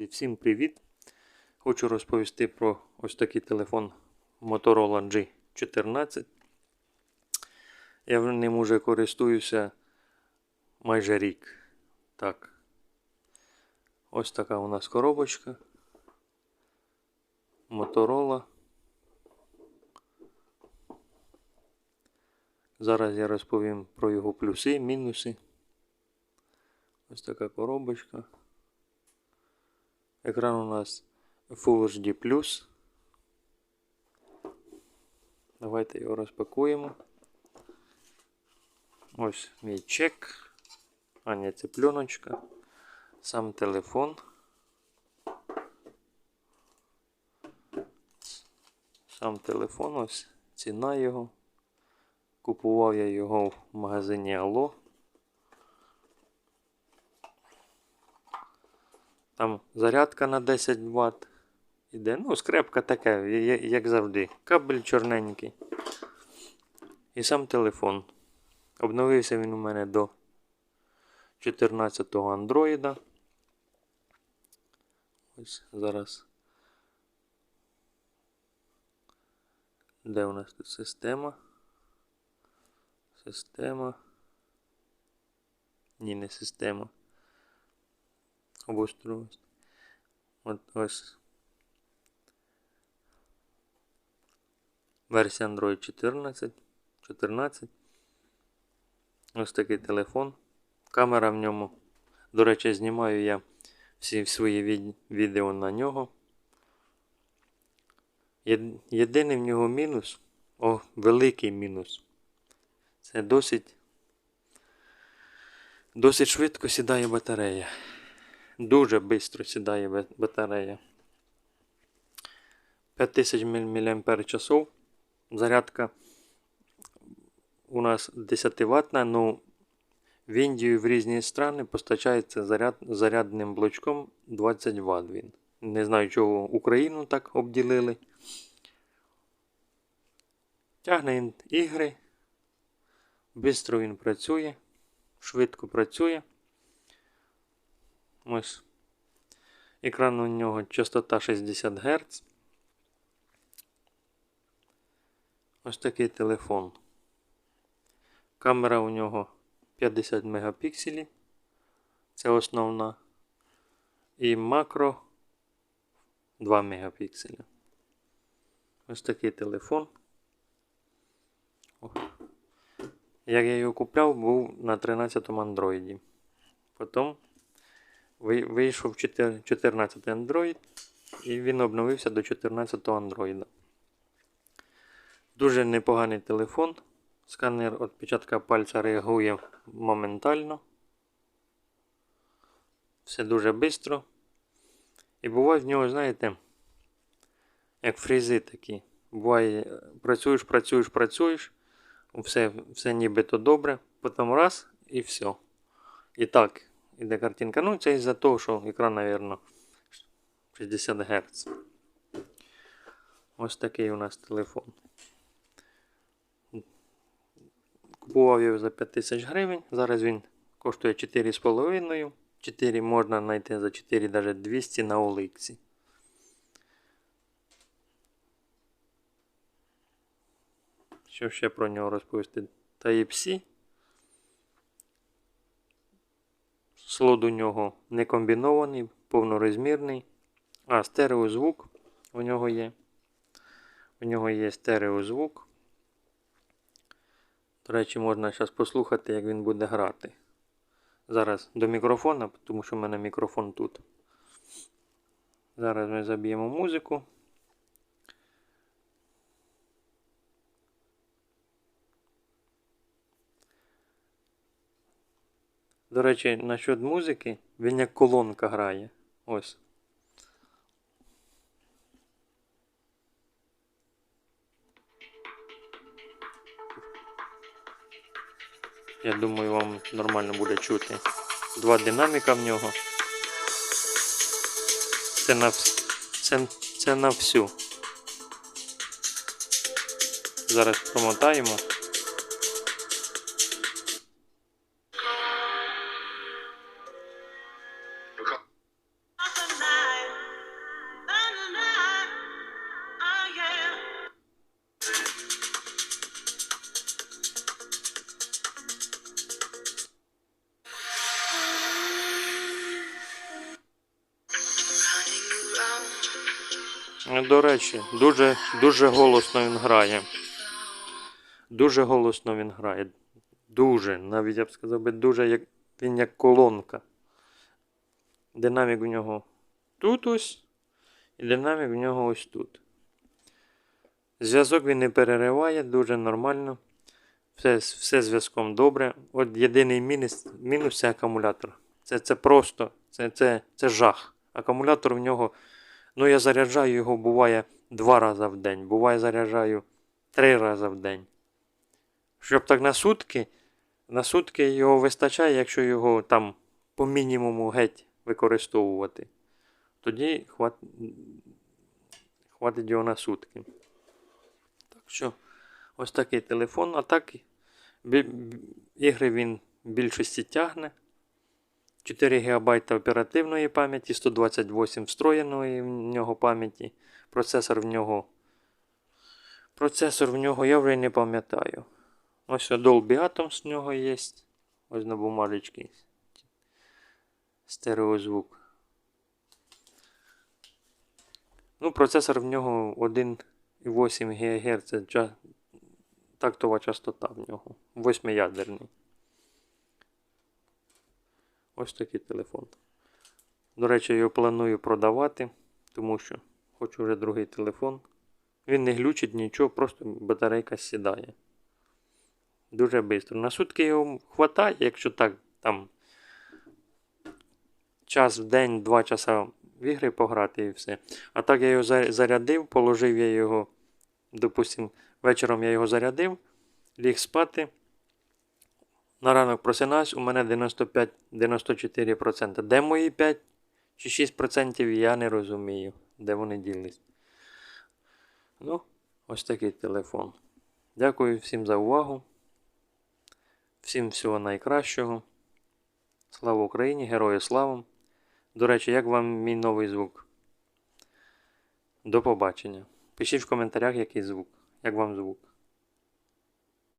Всім привіт! Хочу розповісти про ось такий телефон Motorola G14. Я ним уже користуюся майже рік. Так. Ось така у нас коробочка. Motorola. Зараз я розповім про його плюси, мінуси. Ось така коробочка. Екран у нас Full HD+. Давайте його розпакуємо. Ось мій чек. А, ні, це пленочка. Сам телефон. Сам телефон, ось ціна його. Купував я його в магазині Алло. Там зарядка на 10 Вт. Іде. Ну, скрепка таке, я- як завжди. Кабель чорненький. І сам телефон. Обновився він у мене до 14-го андроїда. Ось зараз. Де у нас тут система? Система. Ні, не система. Обустройство. От ось. Версія Android 14. 14. Ось такий телефон. Камера в ньому. До речі, знімаю я всі свої від- відео на нього. Єдиний в нього мінус. О, великий мінус. Це досить. Досить швидко сідає батарея. Дуже швидко сідає батарея. 5000 мАч. Зарядка у нас 10 ватна, ну в Індію в різні страни постачається заряд, зарядним блочком 20 Вт він. Не знаю, чого Україну так обділили. Тягне ігри. Бистро він працює, швидко працює. Ось. Екран у нього частота 60 Гц. Ось такий телефон. Камера у нього 50 мегапікселів. Це основна. І макро 2 мегапікселя. Ось такий телефон. Як я його купляв, був на 13-му андроїді. Потім вийшов 14 Android і він обновився до 14 Android. Дуже непоганий телефон. Сканер відпечатка пальця реагує моментально. Все дуже швидко. І буває в нього, знаєте, як фрізи такі. Буває, працюєш, працюєш, працюєш, все, все нібито добре, потім раз і все. І так, іде картинка. Ну, це із-за того, що екран, мабуть, 60 Гц. Ось такий у нас телефон. Купував його за 5000 гривень. Зараз він коштує 4,5. 4 можна знайти за 4 навіть 200 на Оликсі. Що ще про нього розповісти? Type-C. Слот у нього не комбінований, повнорозмірний. А, стереозвук у нього є. У нього є стереозвук. До речі, можна зараз послухати, як він буде грати. Зараз до мікрофона, тому що в мене мікрофон тут. Зараз ми заб'ємо музику. До речі, насчет музики, він як колонка грає. Ось. Я думаю, вам нормально буде чути. Два динаміка в нього. Це на, це, це на всю. Зараз промотаємо. До речі, дуже, дуже голосно він грає. Дуже голосно він грає. Дуже, навіть я б сказав би, дуже як він як колонка. Динамік у нього тут ось, і динамік у нього ось тут. Зв'язок він не перериває, дуже нормально. Все, все зв'язком добре. От єдиний мінус, мінус це акумулятор. Це, це просто, це, це, це жах. Акумулятор в нього. Ну, я заряджаю його буває два рази в день, буває заряджаю три рази в день. Щоб так на сутки, на сутки його вистачає, якщо його там по мінімуму геть використовувати. Тоді хват... хватить його на сутки. Так що, ось такий телефон. А так, ігри він в більшості тягне. 4 ГБ оперативної пам'яті, 128 встроєної в нього пам'яті. Процесор в нього. Процесор в нього я вже не пам'ятаю. Ось Dolby Atom з нього є. Ось на бумажечці. Стереозвук. Ну, процесор в нього 1,8 ГГц. Тактова частота в нього. Восьмиядерний. Ось такий телефон. До речі, я його планую продавати, тому що хочу вже другий телефон. Він не глючить нічого, просто батарейка сідає. Дуже швидко. На сутки його хватає, якщо так там час в день, два часа в ігри пограти і все. А так я його зарядив, положив я його, допустим, вечором я його зарядив, ліг спати. На ранок просинаюсь, у мене 95-94%. Де мої 5 чи 6% я не розумію, де вони ділись. Ну, ось такий телефон. Дякую всім за увагу. Всім всього найкращого. Слава Україні! Герою слава! До речі, як вам мій новий звук? До побачення. Пишіть в коментарях, який звук. Як вам звук.